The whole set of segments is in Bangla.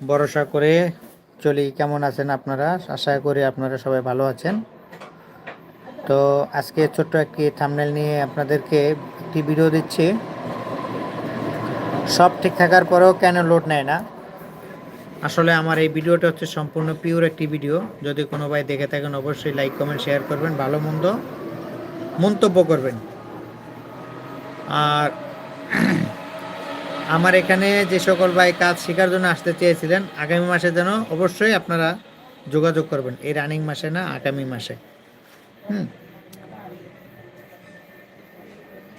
ভরসা করে চলি। কেমন আছেন আপনারা? আশা করি আপনারা সবাই ভালো আছেন। তো আজকে ছোট্ট একটি থামনেল নিয়ে আপনাদেরকে একটি ভিডিও দিচ্ছি। সব ঠিক থাকার পরেও কেন লোড নেয় না? আসলে আমার এই ভিডিওটা হচ্ছে সম্পূর্ণ পিওর একটি ভিডিও যদি কোনো ভাই দেখে থাকেন, অবশ্যই লাইক কমেন্ট শেয়ার করবেন। ভালো মন্দ মন্তব্য করবেন। আর আমার এখানে যে সকল ভাই কাজ শেখার জন্য আসতে চেয়েছিলেন, আগামী মাসে যেন অবশ্যই আপনারা যোগাযোগ করবেন। এই রানিং মাসে না, আগামী মাসে। হুম।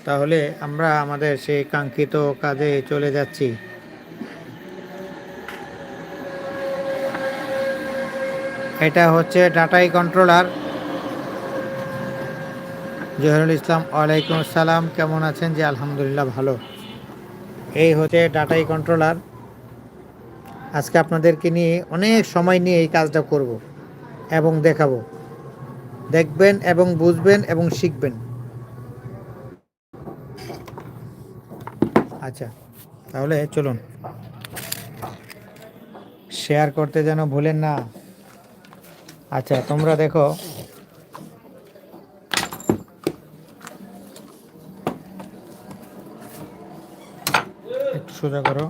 তাহলে আমরা আমাদের সেই কাঙ্ক্ষিত কাজে চলে যাচ্ছি। এটা হচ্ছে ডাটাই কন্ট্রোলার জহিরুল ইসলাম, ওয়ালাইকুম আসসালাম। কেমন আছেন? যে আলহামদুলিল্লাহ, ভালো। এই হচ্ছে ডাটাই কন্ট্রোলার আজকে আপনাদেরকে নিয়ে অনেক সময় নিয়ে এই কাজটা করব এবং দেখাবো। দেখবেন এবং বুঝবেন এবং শিখবেন। আচ্ছা তাহলে চলুন। শেয়ার করতে যেন ভুলেন না। আচ্ছা তোমরা দেখো সোজা করো।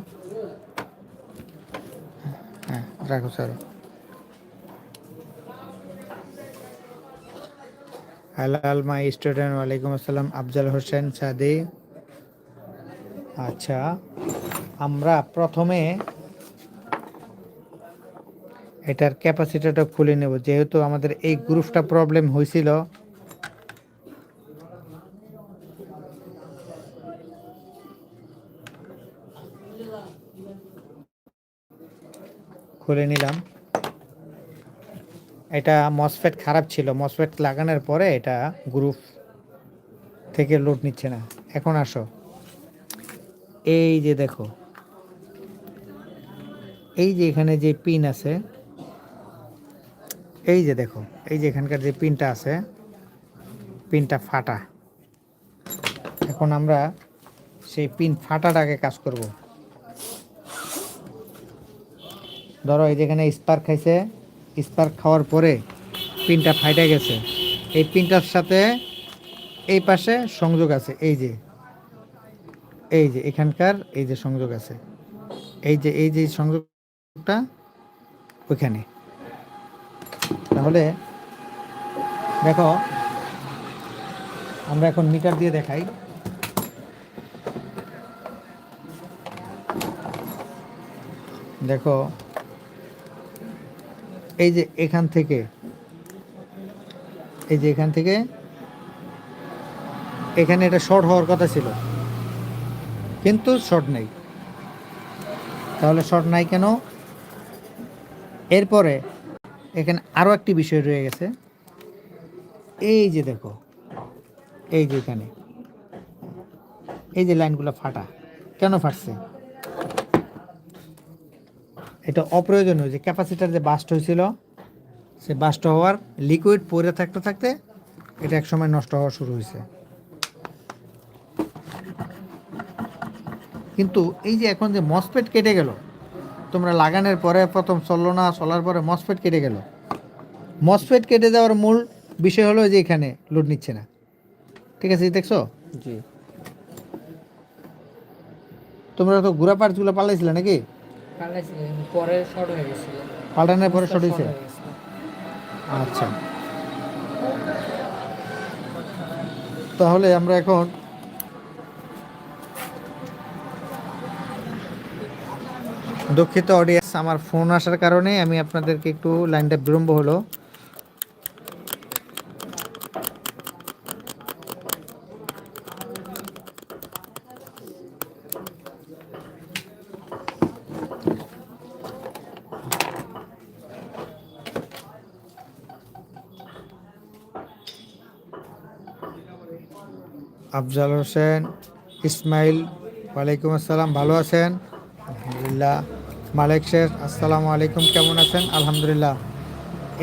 হ্যাঁ রাখো স্যার হালাল, মাই স্টুডেন্ট, ওয়ালাইকুম আসসালাম, আফজাল হোসেন সাদি। আচ্ছা আমরা প্রথমে এটার ক্যাপাসিটিটা খুলে নেব, যেহেতু আমাদের এই গ্রুপটা প্রবলেম হয়েছিল। খুলে নিলাম। এটা মসফেট খারাপ ছিল। মসফেট লাগানোর পরে এটা গ্রুপ থেকে লোড নিচ্ছে না। এখন আসো। এই যে দেখো। এই যে এখানে যে পিন আছে, এই যে দেখো। এই যে এখানকার যে পিনটা আছে পিনটা ফাটা। এখন আমরা সেই পিন ফাটাটাকে কাজ করব। ধরো এই যেখানে স্পার্ক খাইছে স্পার্ক খাওয়ার পরে পিনটা ফাইটে গেছে। এই পিনটার সাথে এই পাশে সংযোগ আছে, এই যে। এই যে এখানকার এই যে সংযোগ আছে। এই যে এই যে সংযোগটা ওইখানে। তাহলে দেখো, আমরা এখন মিটার দিয়ে দেখাই। দেখো এই যে এখান থেকে, এই যে এখান থেকে, এখানে এটা শর্ট হওয়ার কথা ছিল। কিন্তু শর্ট নেই। তাহলে শর্ট নাই কেন? এরপরে এখানে আরও একটি বিষয় রয়ে গেছে। এই যে দেখো, এই যে এখানে, এই যে লাইনগুলো ফাটা, কেন ফাটছে? এটা অপ্রয়োজনীয় যে ক্যাপাসিটার যে বাস্ট হয়েছিল সে বাস্ট হওয়ার লিকুইড পরে থাকতে থাকতে এটা একসময় নষ্ট হওয়া শুরু হয়েছে। কিন্তু এই যে এখন যে মসপেট কেটে গেল তোমরা লাগানোর পরে প্রথম চলল না চলার পরে মসফেট কেটে গেল। মসফেট কেটে যাওয়ার মূল বিষয় হলো যে এখানে লোড নিচ্ছে না। ঠিক আছে দেখছ? জি। তোমরা তো গুড়া পার্টসগুলো পাল্টাইছিলে নাকি? পরে শর্ট হয়ে গেছিল। পাল্টানোর পরে শর্ট হয়েছে? আচ্ছা। তাহলে আমরা এখন দুঃখিত অডিয়েন্স আমার ফোন আসার কারণে আমি আপনাদেরকে একটু লাইনটা বিলম্ব হলো। আফজাল হোসেন, ইসমাইল, ওয়ালাইকুম আসসালাম, ভালো আছেন? আলহামদুলিল্লাহ, মালিক শেখ আসসালামু আলাইকুম, কেমন আছেন? আলহামদুলিল্লাহ।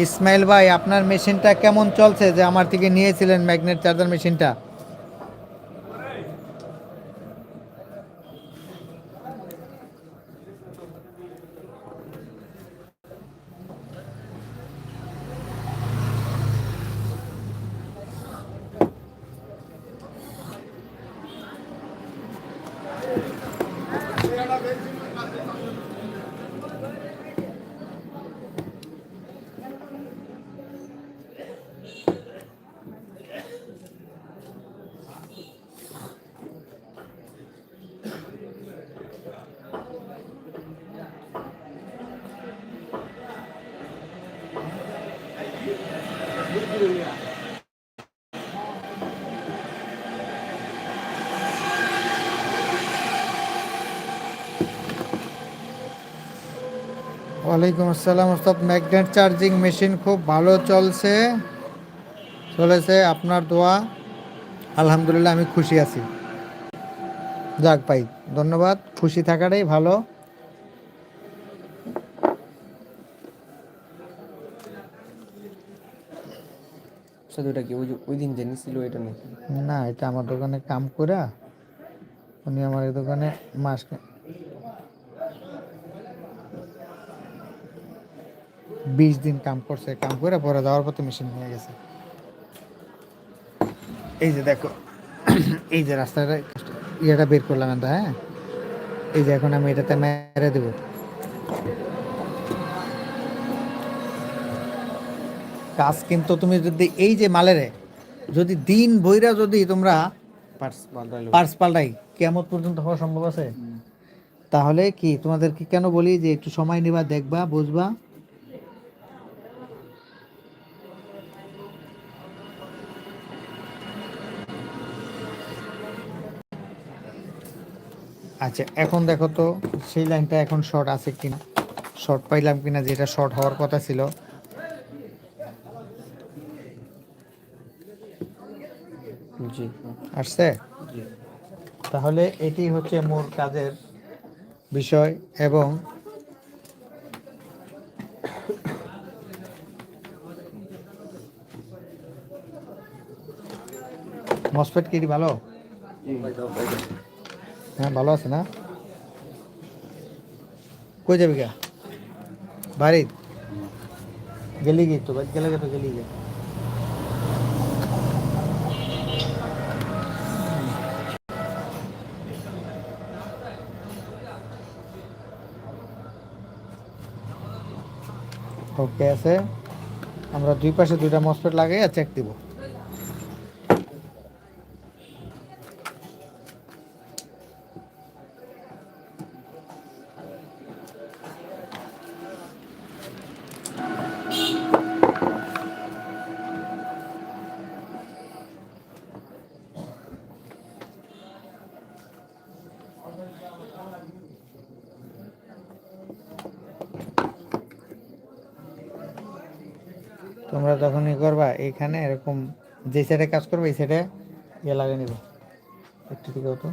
ইসমাইল ভাই, আপনার মেশিনটা কেমন চলছে? যে আমার থেকে নিয়েছিলেন ম্যাগনেট চার্জার মেশিনটা। ওয়ালাইকুম আসসালাম ওস্তাদ ম্যাগনেট চার্জিং মেশিন খুব ভালো চলছে। চলেছে আপনার দোয়া। আলহামদুলিল্লাহ আমি খুশি আছি। যাক ভাই ধন্যবাদ। খুশি থাকাটাই ভালো। ওটা কি ওই ওই দিন যে নিছিল এটা নাকি? না এটা আমার দোকানে কাম করে উনি আমার এই দোকানে মাস বিশ দিন কাম করছে কাম করে পরে যাওয়ার পথে মেশিন নিয়ে গেছে। এই যে দেখো এই যে রাস্তাটা ইয়েটা বের করলাম এটা হ্যাঁ? এই যে এখন আমি এটাতে মেরে দেবো। কাজ কিন্তু তুমি যদি এই যে মালেরে যদি দিন বইরা যদি তোমরা পার্স পাল্টাই কেমন পর্যন্ত হওয়া সম্ভব আছে? তাহলে কি তোমাদেরকে কেন বলি যে একটু সময় নিবা দেখবা বুঝবা? আচ্ছা এখন দেখো তো সেই লাইনটা এখন শর্ট আছে কিনা? শর্ট পাইলাম কিনা যেটা শর্ট হওয়ার কথা ছিল? জি। আসছে? তাহলে এটি হচ্ছে মূল কাজের বিষয় এবং মসফেট কি ভালো? হ্যাঁ ভালো আছে না কই যাবি গা বাড়ি গেলি গি তো বাড়ি গেলে তো গেলি গে ওকে আছে আমরা দুই পাশে দুইটা মসফেট লাগাই আর চেক দিব তোমরা যখন এইখানে এরকম যে সাইডে কাজ করবে এই সাইডে ইয়ে লাগিয়ে নেব। একটু দিকে তো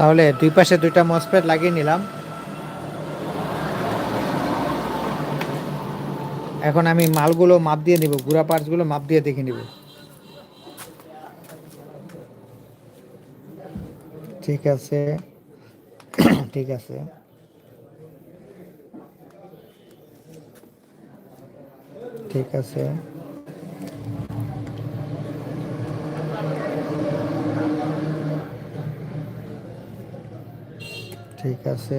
তাহলে দুই পাশে দুইটা মসফেট লাগিয়ে নিলাম। এখন আমি মালগুলো মাপ দিয়ে নিব, গুড়া পার্টসগুলো মাপ দিয়ে দেখে নিব। ঠিক আছে ঠিক আছে। ঠিক আছে। ঠিক আছে।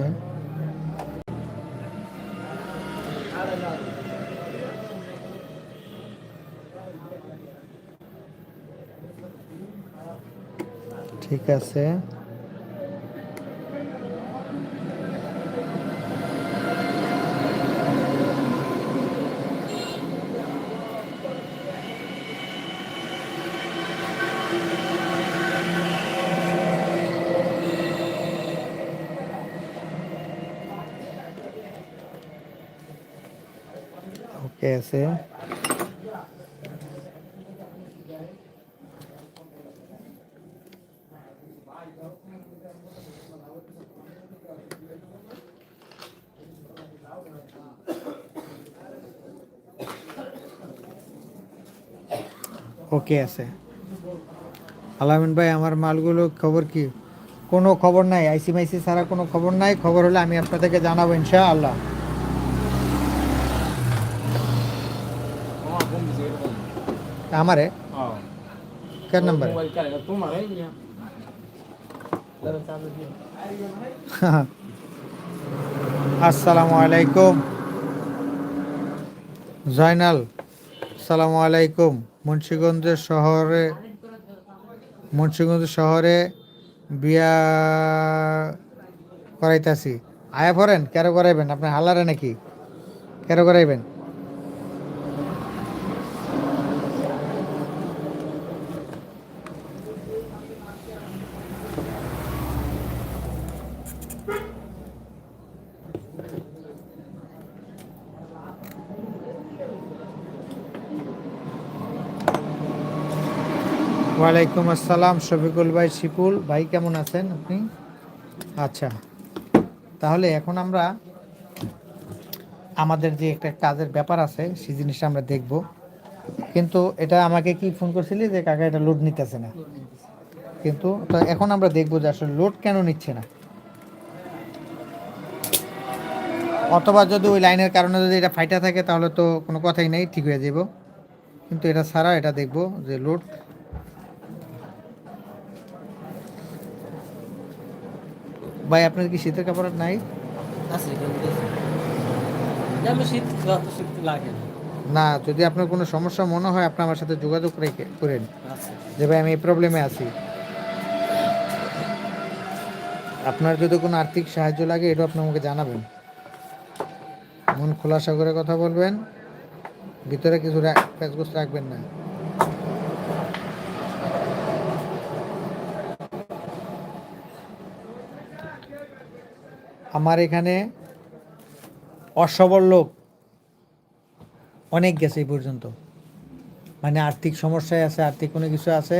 ঠিক আছে। কে আছে ওকে আছে আলামিন ভাই আমার মালগুলো খবর কি কোনো খবর নাই আইসি মাইসি ছাড়া কোনো খবর নাই খবর হলে আমি আপনাদেরকে জানাব ইনশা আল্লাহ আমার ফোন দিছে এরকম আমারে? কার নাম্বারে? আসসালামু আলাইকুম। জয়নাল আসসালামু আলাইকুম। মুন্সিগঞ্জ শহরে মুন্সিগঞ্জ শহরে বিয়া করাইতাছি। আয়া পড়েন? কেন করাইবেন? আপনি হালারে নাকি? কেন করাইবেন? ওয়ালাইকুম আসসালাম, শফিকুল ভাই, শিপুল ভাই, কেমন আছেন আপনি? আচ্ছা তাহলে এখন আমরা আমাদের যে একটা কাজের ব্যাপার আছে, সেই জিনিসটা আমরা দেখব। কিন্তু এটা আমাকে কি ফোন করছিলি যে কাকা এটা লোড নিতেছে না? কিন্তু এখন আমরা দেখব যে আসলে লোড কেন নিচ্ছে না। অথবা যদি ওই লাইনের কারণে যদি এটা ফাইটা থাকে, তাহলে তো কোনো কথাই নেই, ঠিক হয়ে যাব কিন্তু এটা ছাড়া এটা দেখব যে লোড ভাই আপনার কি শীতের কাপড় নাই? না না। যদি আপনার কোনো সমস্যা মনে হয় আপনি আমার সাথে যোগাযোগ রেখে করেন। যে ভাই আমি এই প্রবলেমে আছি। আপনার যদি কোনো আর্থিক সাহায্য লাগে এটা আপনি আমাকে জানাবেন। মন খোলাসা করে কথা বলবেন। ভিতরে কিছু প্যাচগোস রাখবেন না। আমার এখানে অসবল লোক অনেক গেছে এই পর্যন্ত। মানে আর্থিক সমস্যায় আছে, আর্থিক কোনো কিছু আছে।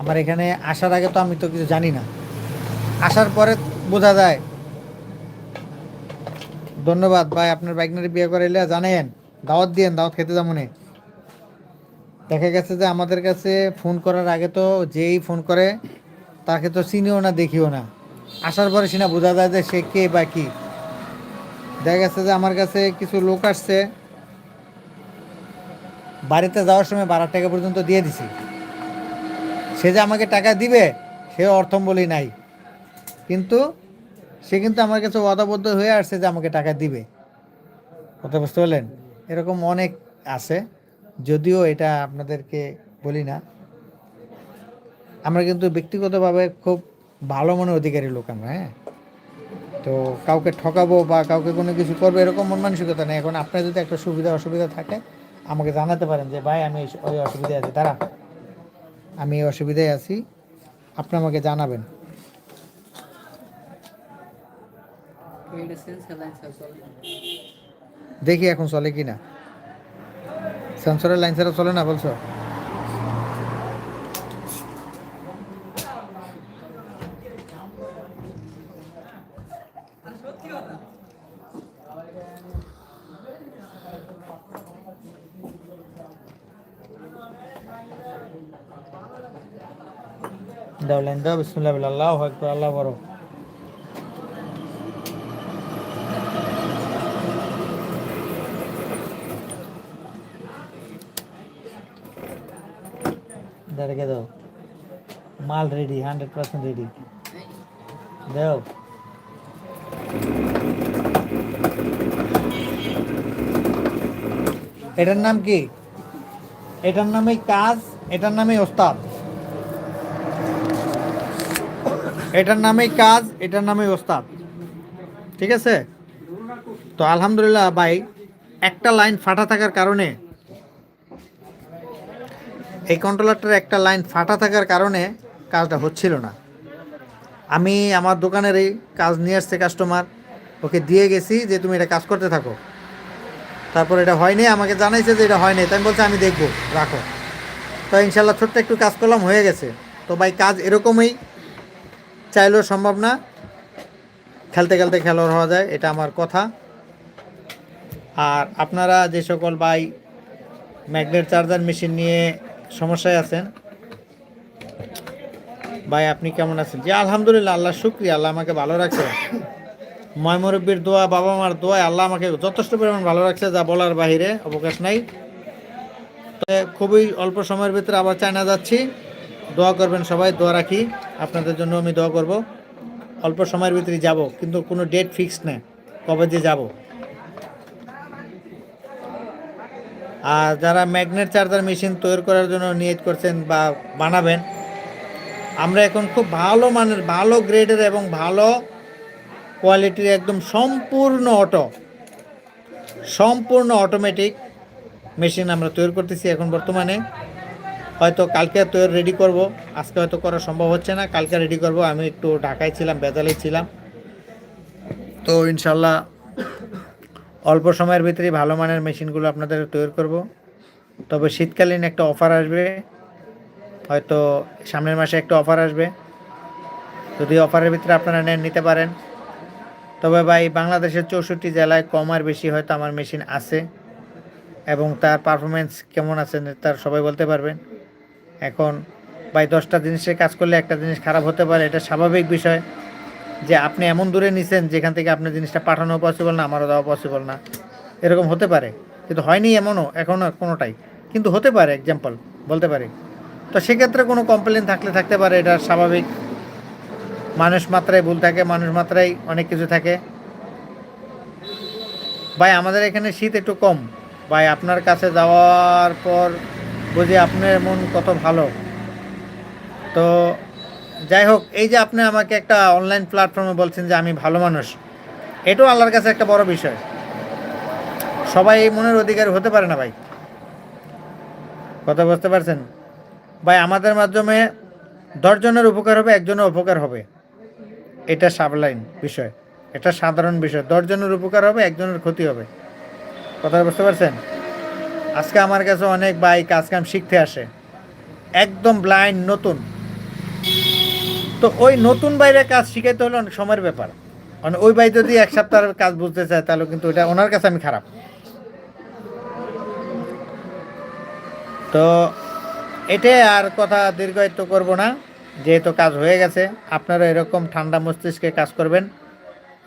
আমার এখানে আসার আগে তো আমি তো কিছু জানি না। আসার পরে বোঝা যায়। ধন্যবাদ ভাই, আপনার বাইকনারি বিয়ে করে করাইলে জানেন, দাওয়াত দিয়েন, দাওয়াত খেতে যাব নে। দেখা গেছে যে আমাদের কাছে ফোন করার আগে তো যেই ফোন করে, তাকে তো চিনিও না, দেখিও না। আসার পরে সিনা বোঝা যায় যে সে কে বা কি। দেখা গেছে যে আমার কাছে কিছু লোক আসছে। বাড়িতে যাওয়ার সময় বারো টাকা পর্যন্ত দিয়ে দিছি। সে যে আমাকে টাকা দিবে, সে অর্থম বলেই নাই। কিন্তু সে কিন্তু আমার কাছে ওয়াদাবদ্ধ হয়ে আসছে যে আমাকে টাকা দিবে। কথা বুঝতে পারলেন? এরকম অনেক আছে। যদিও এটা আপনাদেরকে বলি না। আমরা কিন্তু ব্যক্তিগতভাবে খুব ভালো মনের অধিকারী লোক আমরা হ্যাঁ? তো কাউকে ঠকাবো বা কাউকে কোনো কিছু করব এরকম মন মানসিকতা নেই। এখন আপনার যদি একটা সুবিধা অসুবিধা থাকে, আমাকে জানাতে পারেন যে, ভাই, আমি ওই অসুবিধায় আছি দাঁড়া আমি এই অসুবিধায় আছি, আপনি আমাকে জানাবেন। দেখি এখন চলে কি না সেন্সরের লাইন ছাড়া চলে না বলছো? দাও লাইন দাও বিসমুল্লাহ আল্লাহ আকবর। আল্লাহ বড় মাল রেডি হান্ড্রেড পার্সেন্ট রেডি দাও। এটার নাম কি? এটার নামে কাজ, এটার নামে ওস্তাদ। এটার নামেই কাজ, এটার নামেই ওস্তাদ। ঠিক আছে? তো আলহামদুলিল্লাহ ভাই, একটা লাইন ফাটা থাকার কারণে, এই কন্ট্রোলারটার একটা লাইন ফাটা থাকার কারণে কাজটা হচ্ছিল না। আমি আমার দোকানের এই কাজ নিয়ে আসছে কাস্টমার ওকে দিয়ে গেছি যে তুমি এটা কাজ করতে থাকো। তারপর এটা হয়নি, আমাকে জানাইছে যে এটা হয়নি, তাই বলছি, আমি দেখব, রাখো। তো ইনশাল্লাহ ছোট্ট একটু কাজ করলাম, হয়ে গেছে। তো ভাই, কাজ এরকমই চাইলেও সম্ভব না। খেলতে খেলতে খেলোয়াড় হওয়া যায়, এটা আমার কথা। আর আপনারা যে সকল ভাই ম্যাগনেট চার্জার মেশিন নিয়ে সমস্যায় আছেন, ভাই আপনি কেমন আছেন? জি, আলহামদুলিল্লাহ, আল্লাহ শুক্রিয়া, আল্লাহ আমাকে ভালো রাখছে। ময় মুরব্বীর দোয়া, বাবা মার দোয়া আল্লাহ আমাকে যথেষ্ট পরিমাণ ভালো রাখছে, যা বলার বাহিরে অবকাশ নাই। খুবই অল্প সময়ের ভিতরে আবার চায়না যাচ্ছি। দোয়া করবেন সবাই, দোয়া রাখি। আপনাদের জন্য আমি দোয়া করব। অল্প সময়ের ভিতরে যাব, কিন্তু কোনো ডেট ফিক্সড নেই, কবে যে যাব। আর যারা ম্যাগনেট চার্জার মেশিন তৈরি করার জন্য নিয়ত করছেন বা বানাবেন, আমরা এখন খুব ভালো মানের, ভালো গ্রেডের এবং ভালো কোয়ালিটির একদম সম্পূর্ণ অটো সম্পূর্ণ অটোমেটিক মেশিন আমরা তৈরি করতেছি এখন বর্তমানে। হয়তো কালকে তৈরি রেডি করব। আজকে হয়তো করা সম্ভব হচ্ছে না। কালকে রেডি করব। আমি একটু ঢাকায় ছিলাম বেতালে ছিলাম। তো ইনশাল্লাহ অল্প সময়ের ভিতরেই ভালো মানের মেশিনগুলো আপনাদের তৈরি করব। তবে শীতকালীন একটা অফার আসবে। হয়তো সামনের মাসে একটা অফার আসবে। যদি অফারের ভিতরে আপনারা নেন, নিতে পারেন। তবে ভাই, বাংলাদেশের চৌষট্টি জেলায় কম আর বেশি হয়তো আমার মেশিন আছে। এবং তার পারফরমেন্স কেমন আছে, তার সবাই বলতে পারবেন। এখন ভাই দশটা জিনিসের কাজ করলে একটা জিনিস খারাপ হতে পারে, এটা স্বাভাবিক বিষয় যে আপনি এমন দূরে নিছেন যেখান থেকে আপনার জিনিসটা পাঠানো পসিবল না, আমারও দেওয়া পসিবল না। এরকম হতে পারে, কিন্তু হয়নি এমনও, এখনও কোনোটাই। কিন্তু হতে পারে এক্সাম্পল বলতে পারি। তো সেক্ষেত্রে কোনো কমপ্লেন থাকলে থাকতে পারে, এটা স্বাভাবিক। মানুষ মাত্রায় ভুল থাকে, মানুষ মাত্রায় অনেক কিছু থাকে। ভাই, আমাদের এখানে শীত একটু কম। ভাই, আপনার কাছে যাওয়ার পর বুঝি আপনার মন কত ভালো। তো যাই হোক, এই যে আপনি আমাকে একটা অনলাইন প্ল্যাটফর্মে বলছেন যে আমি ভালো মানুষ, এটাও আল্লাহর কাছে একটা বড় বিষয়। সবাই এই মনের অধিকারী হতে পারে না ভাই। কথা বুঝতে পারছেন? ভাই, আমাদের মাধ্যমে দশজনের উপকার হবে, একজনের উপকার হবে। এটা সাবলাইন বিষয়, এটা সাধারণ বিষয়। দশজনের উপকার হবে, একজনের ক্ষতি হবে। কথা বুঝতে পারছেন? আজকে আমার কাছে অনেক ভাই কাম শিখতে আসে। একদম ব্লাইন্ড নতুন। তো ওই নতুন বাইরে কাজ শিখাইতে হলে অনেক সময়ের ব্যাপার। মানে ওই ভাই যদি এক সপ্তাহের কাজ বুঝতে চায়, তাহলে কিন্তু ওটা ওনার কাছে আমি খারাপ। তো এটাই আর কথা দীর্ঘায়িত করব না। যেহেতু কাজ হয়ে গেছে, আপনারা এরকম ঠান্ডা মস্তিষ্কে কাজ করবেন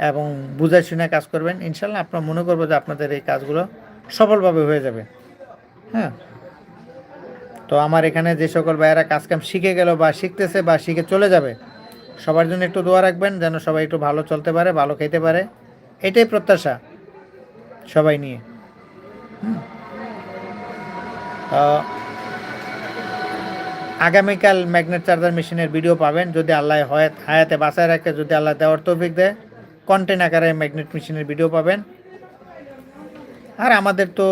এবং বুঝে শুনে কাজ করবেন। ইনশাল্লাহ আপনার মনে করব যে আপনাদের এই কাজগুলো সফলভাবে হয়ে যাবে। হ্যাঁ। তো আমার এখানে যে সকল ভাইয়েরা কাজ কাম শিখে গেল বা শিখতেছে বা শিখে চলে যাবে, সবার জন্য একটু দোয়া রাখবেন যেন সবাই একটু ভালো চলতে পারে, ভালো খেতে পারে। এটাই প্রত্যাশা সবাই নিয়ে। আগামীকাল ম্যাগনেট চার্জার মেশিনের ভিডিও পাবেন, যদি আল্লাহ হয় হায়াতে বাঁচায় রাখে, যদি আল্লাহ দেওয়ার তৌফিক দেয় কন্টেন্ট আকারে ম্যাগনেট মেশিনের ভিডিও পাবেন। আর আমাদের তো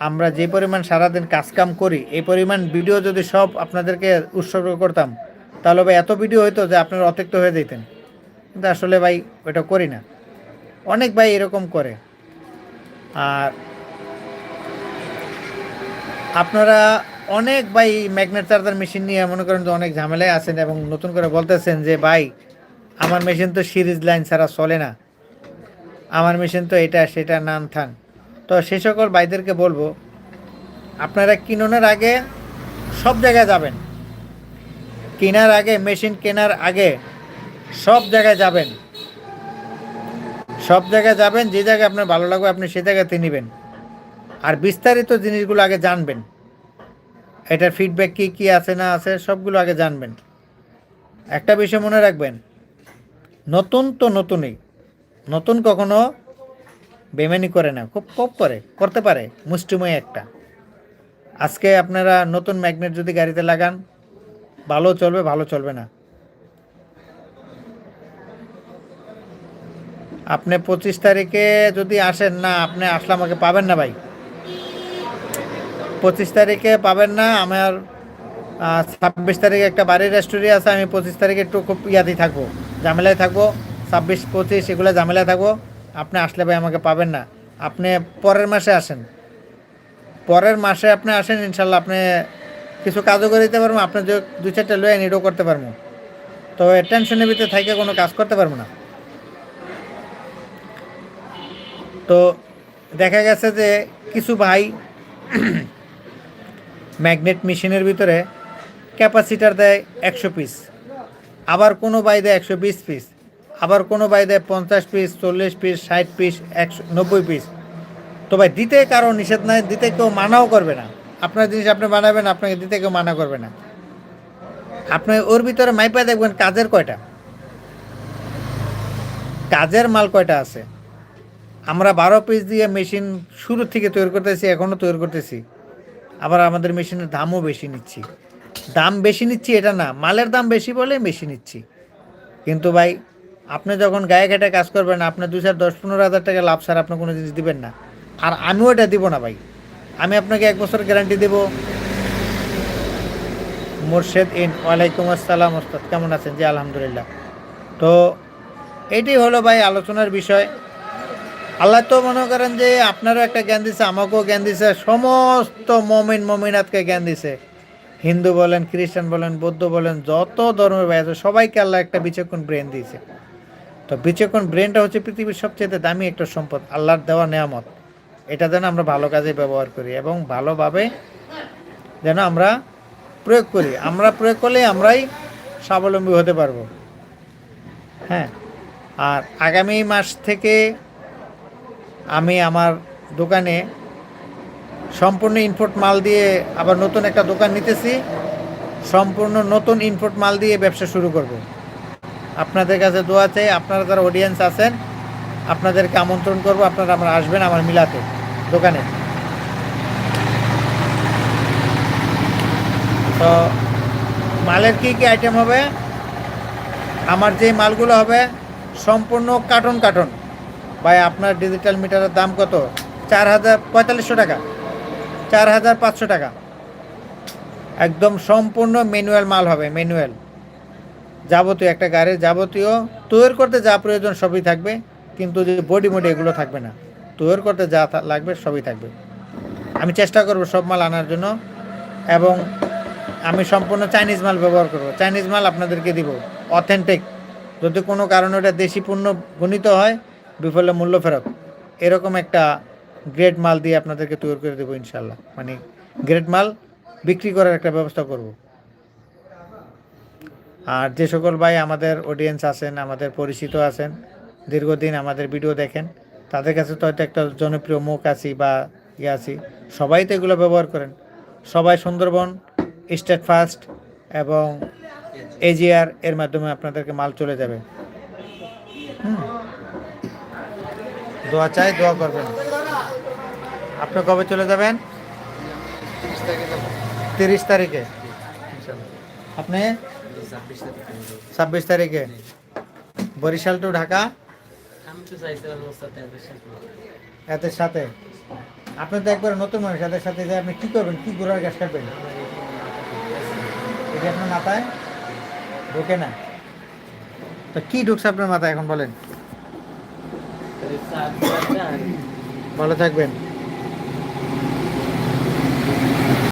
আমরা যে পরিমাণ সারাদিন কাজকাম করি, এই পরিমাণ ভিডিও যদি সব আপনাদেরকে উৎসর্গ করতাম, তাহলে ভাই এত ভিডিও হইতো যে আপনারা অতিরিক্ত হয়ে যেতেন কিন্তু আসলে ভাই ওটা করি না। অনেক ভাই এরকম করে। আর আপনারা অনেক ভাই ম্যাগনেট চার্জার মেশিন নিয়ে মনে করেন যে অনেক ঝামেলায় আছেন এবং নতুন করে বলতেছেন যে, ভাই, আমার মেশিন তো সিরিজ লাইন ছাড়া চলে না। আমার মেশিন তো এটা, সেটা নান থান তো সে সকল ভাইদেরকে বলব, আপনারা কিনোনের আগে সব জায়গায় যাবেন। কেনার আগে, মেশিন কেনার আগে সব জায়গায় যাবেন। সব জায়গায় যাবেন, যে জায়গায় আপনার ভালো লাগবে আপনি সে জায়গাতে নেবেন। আর বিস্তারিত জিনিসগুলো আগে জানবেন। এটার ফিডব্যাক কী কী আছে, না আছে, সবগুলো আগে জানবেন। একটা বিষয় মনে রাখবেন, নতুন তো নতুনই। নতুন কখনো বেমানি করে না, খুব কম করে, করতে পারে, মুষ্টিময় একটা। আজকে আপনারা নতুন ম্যাগনেট যদি গাড়িতে লাগান, ভালো চলবে ভালো চলবে না। আপনি পঁচিশ তারিখে যদি আসেন না, আপনি আসলে আমাকে পাবেন না ভাই। পঁচিশ তারিখে পাবেন না, আমার ছাব্বিশ তারিখে একটা বাড়ির রেস্টুরি আছে, আমি পঁচিশ তারিখে একটু খুব ইয়াতেই থাকব, ঝামেলায় থাকব, ছাব্বিশ, পঁচিশ, এগুলো ঝামেলায় থাকব। আপনি আসলে ভাই আমাকে পাবেন না। আপনি পরের মাসে আসেন। পরের মাসে আপনি আসেন, ইনশাল্লাহ আপনি কিছু কাজও করে দিতে পারব, আপনি দু চারটে লয়ে নিডও করতে পারব। তো টেনশনের ভিতরে থাকে কোনো কাজ করতে পারব না। তো দেখা গেছে যে কিছু ভাই ম্যাগনেট মেশিনের ভিতরে ক্যাপাসিটার দেয় একশো পিস আবার কোনো ভাই দেয় একশো বিশ পিস আবার কোনো বাই দেয় পঞ্চাশ পিস, চল্লিশ পিস, ষাট পিস, একশো, নব্বই পিস। তো ভাই, দিতে কারও নিষেধ নাই, দিতে কেউ মানাও করবে না। আপনার জিনিস আপনি বানাবেন, আপনাকে দিতে কেউ মানা করবে না। আপনি ওর ভিতরে মাইপা দেখবেন কাজের কয়টা। কাজের মাল কয়টা আছে। আমরা বারো পিস দিয়ে মেশিন শুরু থেকে তৈরি করতেছি এখনও তৈরি করতেছি। আবার আমাদের মেশিনের দামও বেশি নিচ্ছি। দাম বেশি নিচ্ছি এটা না, মালের দাম বেশি বলে বেশি নিচ্ছি। কিন্তু ভাই আপনি যখন গায়ে ঘেটে কাজ করবেন, আপনি দুই চার দশ পনেরো হাজার টাকা লাভ ছাড়া আপনি কোনো জিনিস দিবেন না। আর আমিও এটা দিব না ভাই। আমি আপনাকে এক বছর গ্যারান্টি দেব। মোর্শেদ ইন, ওয়ালাইকুম আসসালাম ওস্তাদ, কেমন আছেন? জি, আলহামদুলিল্লাহ। তো এটি হলো ভাই আলোচনার বিষয়। আল্লাহ তো মনে করেন যে আপনারও একটা জ্ঞান দিছে, আমাকেও জ্ঞান দিছে, সমস্ত মমিন মমিনাতকে জ্ঞান দিছে। হিন্দু বলেন, খ্রিস্টান বলেন, বৌদ্ধ বলেন, যত ধর্মের ভাই আছে, সবাইকে আল্লাহ একটা বিচক্ষণ ব্রেন দিয়েছে। তো বিচক্ষণ ব্রেনটা হচ্ছে পৃথিবীর সবচেয়ে দামি একটা সম্পদ, আল্লাহর দেওয়া নেয়ামত। এটা যেন আমরা ভালো কাজে ব্যবহার করি এবং ভালোভাবে যেন আমরা প্রয়োগ করি। আমরা প্রয়োগ করলে আমরাই স্বাবলম্বী হতে পারব। হ্যাঁ আর আগামী মাস থেকে আমি আমার দোকানে সম্পূর্ণ ইনপুট মাল দিয়ে আবার নতুন একটা দোকান নিতেছি। সম্পূর্ণ নতুন ইনপুট মাল দিয়ে ব্যবসা শুরু করব। আপনাদের কাছে দোয়া চাই, আপনারা যারা অডিয়েন্স আছেন, আপনাদেরকে আমন্ত্রণ করব, আপনারা আমরা আসবেন আমার মিলাতে, দোকানে। তো মালের কি কি আইটেম হবে? আমার যে মালগুলো হবে, সম্পূর্ণ কার্টন কার্টন ভাই, আপনার ডিজিটাল মিটারের দাম কত? চার হাজার পঁয়তাল্লিশশো টাকা। চার হাজার পাঁচশো টাকা। একদম সম্পূর্ণ ম্যানুয়াল মাল হবে ম্যানুয়াল যাবতীয় একটা গাড়ির যাবতীয় তৈরি করতে যা প্রয়োজন সবই থাকবে, কিন্তু যে বডি মডি এগুলো থাকবে না। তৈরি করতে যা লাগবে সবই থাকবে। আমি চেষ্টা করব সব মাল আনার জন্য এবং আমি সম্পূর্ণ চাইনিজ মাল ব্যবহার করব। চাইনিজ মাল আপনাদেরকে দিব। অথেন্টিক যদি কোনো কারণে ওটা দেশি পণ্য গণিত হয়, বিফলে মূল্য ফেরত। এরকম একটা গ্রেড মাল দিয়ে আপনাদেরকে তৈরি করে দেবো ইনশাল্লাহ মানে গ্রেড মাল বিক্রি করার একটা ব্যবস্থা করব। আর যে সকল ভাই আমাদের অডিয়েন্স আছেন, আমাদের পরিচিত আছেন, দীর্ঘদিন আমাদের ভিডিও দেখেন, তাদের কাছে তো হয়তো একটা জনপ্রিয় মুখ আছি বা ইয়ে আছি। সবাই তো এগুলো ব্যবহার করেন। সবাই সুন্দরবন স্টেট ফার্স্ট এবং এজিআর এর মাধ্যমে আপনাদেরকে মাল চলে যাবে। দোয়া চাই, দোয়া করবেন। আপনি কবে চলে যাবেন? তিরিশ তারিখে। আপনি? ছাব্বিশ তারিখে বরিশাল টু ঢাকা? এদের সাথে। আপনি তো একবার নতুন মানুষ এদের সাথে যে আপনি কি করবেন কি ঘোড়ার গ্যাস কাটবেন এটা আপনার মাথায়? ঢোকে না? তো কি ঢুকছে আপনার মাথায় এখন বলেন? ভালো থাকবেন।